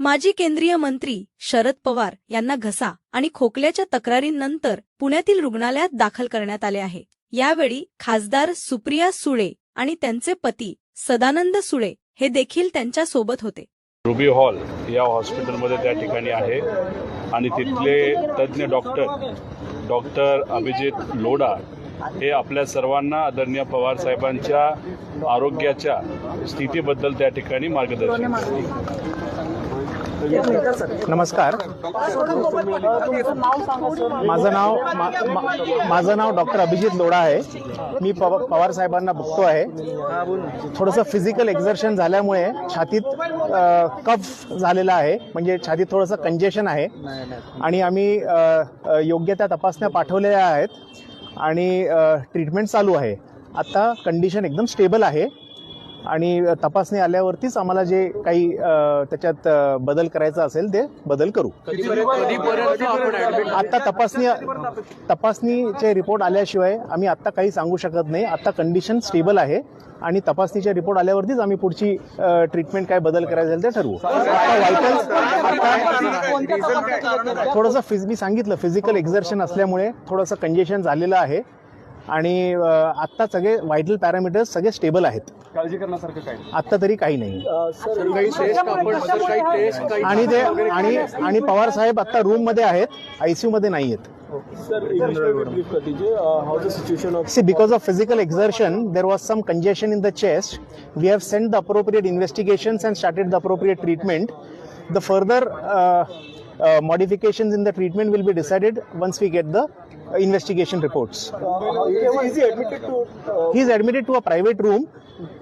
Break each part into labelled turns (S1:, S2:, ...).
S1: माजी केंद्रीय मंत्री शरद पवार यांना घसा आणि खोकल्याच्या तक्रारींनंतर पुण्यातील रुग्णालयात दाखल करण्यात आले आहे. यावेळी खासदार सुप्रिया सुळे आणि त्यांचे पती सदानंद सुळे हे देखील त्यांच्यासोबत होते.
S2: रुबी हॉल या हॉस्पिटलमध्ये त्या ठिकाणी आहे आणि तिथले तज्ज्ञ डॉक्टर डॉक्टर अभिजित लोडा हे आपल्या सर्वांना आदरणीय पवार साहेबांच्या आरोग्याच्या स्थितीबद्दल त्या ठिकाणी मार्गदर्शन
S3: नमस्कार. माझं नाव मा- मा- माझं नाव डॉक्टर अभिजित लोढा आहे. मी पव पवार साहेबांना बघतो आहे. थोडंसं फिजिकल एक्झर्शन झाल्यामुळे छातीत कफ झालेला आहे. म्हणजे छातीत थोडंसं कंजेशन आहे. आणि आम्ही योग्य त्या तपासण्या पाठवलेल्या आहेत. आणि ट्रीटमेंट चालू आहे. आता कंडिशन एकदम स्टेबल आहे. आणि तपासणी आल्यावरतीच आम्हाला जे काही त्याच्यात बदल करायचा असेल ते बदल करू. आता तपासणी तपासणीचे रिपोर्ट आल्याशिवाय आम्ही आता काही सांगू शकत नाही. आता कंडिशन स्टेबल आहे आणि तपासणीचे रिपोर्ट आल्यावरतीच आम्ही पुढची ट्रीटमेंट काय बदल करायचं असेल ते ठरवू. आता थोडंसं फिज मी सांगितलं फिजिकल एक्झर्शन असल्यामुळे थोडंसं कंजेशन झालेलं आहे. आणि आत्ता सगळे व्हायटल पॅरामीटर्स सगळे स्टेबल आहेत.
S4: काळजी करण्यासारखं काही
S3: आत्ता तरी काही नाही. आणि ते आणि आणि पवार साहेब आता रूममध्ये आहेत आयसीयू मध्ये नाही आहेत.
S4: See because of
S3: physical exertion there was some congestion in the chest we have sent the appropriate investigation and started the appropriate treatment the further modification in the treatment will be decided once we get the investigation reports.
S4: is he admitted to uh,
S3: He is admitted to a private room,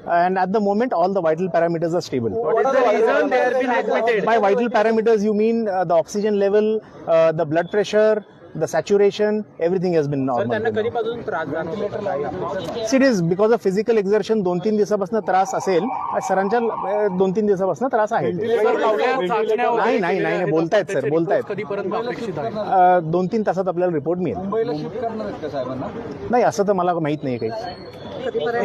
S3: and at the moment, all the vital parameters are stable.
S4: what is the reason they have been admitted
S3: By vital parameters, you mean uh, the oxygen level, uh, the blood pressure, the saturation, everything has been normal. See, it is because of physical exertion दोन तीन दिवसापासून त्रास असेल आणि सरांच्या दोन तीन दिवसापासून त्रास आहे. नाही नाही नाही नाही, बोलतायत सर बोलतायत.
S4: कधीपर्यंत अपेक्षित आहे?
S3: अं, दोन तीन तासात आपल्याला रिपोर्ट मिळेल. नाही असं तर मला माहीत नाही काही. रिपोर्ट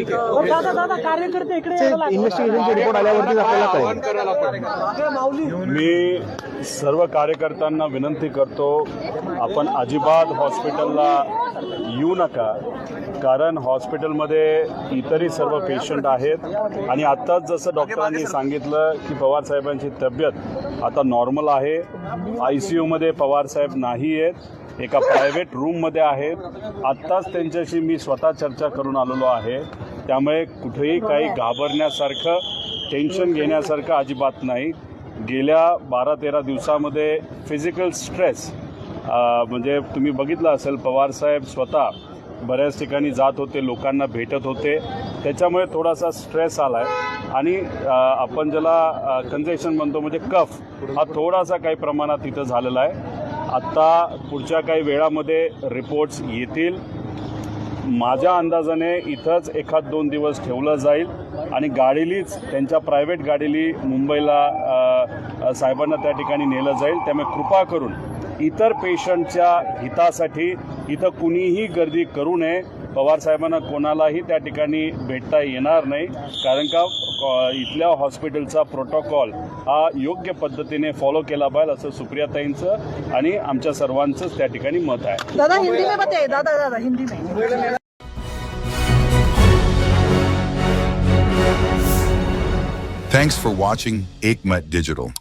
S3: आल्यावरतीच आपल्याला कळेल.
S2: मी सर्व कार्यकर्त्यांना विनंती करतो आपण अजिबात हॉस्पिटलला येऊ नका कारण हॉस्पिटलमध्ये इतरही सर्व पेशंट आहेत. आणि आत्ताच जसं डॉक्टरांनी सांगितलं की पवार साहेबांची तब्येत आता नॉर्मल आहे. आय सी यूमध्ये पवार साहेब नाही आहेत एका प्रायव्हेट रूममध्ये आहेत. आत्ताच त्यांच्याशी मी स्वतः चर्चा करून आलेलो आहे. त्यामुळे कुठेही काही घाबरण्यासारखं टेन्शन घेण्यासारखं अजिबात नाही. गेल्या बारा तेरा दिवसामध्ये फिजिकल स्ट्रेस म्हणजे तुम्ही बघितलं असेल पवारसाहेब स्वतः बऱ्याच ठिकाणी जात होते लोकांना भेटत होते. त्याच्यामुळे थोडासा स्ट्रेस आला आहे आणि आपण ज्याला कन्झेशन म्हणतो म्हणजे कफ हा थोडासा काही प्रमाणात तिथं झालेला आहे. आत्ता पुढच्या काही वेळामध्ये रिपोर्ट्स येतील. माझ्या अंदाजाने इथंच एखाद दोन दिवस ठेवलं जाईल. आणि गाडीलीच त्यांच्या प्रायव्हेट गाडीली मुंबईला साहेबांना त्या ठिकाणी नेलं जाईल. त्यामुळे कृपा करून इतर पेशंटच्या हितासाठी इथं कुणीही गर्दी करू नये. पवार साहेबांना कोणालाही त्या ठिकाणी भेटता येणार नाही. कारण का इथल्या हॉस्पिटलचा प्रोटोकॉल हा योग्य पद्धतीने फॉलो केला पाहिजे असं सुप्रियाताईंचं आणि आमच्या सर्वांचंच त्या ठिकाणी मत आहे.
S5: दादा हिंदी में बताइए दादा दादा हिंदी में
S6: Thanks for watching Aikmat Digital.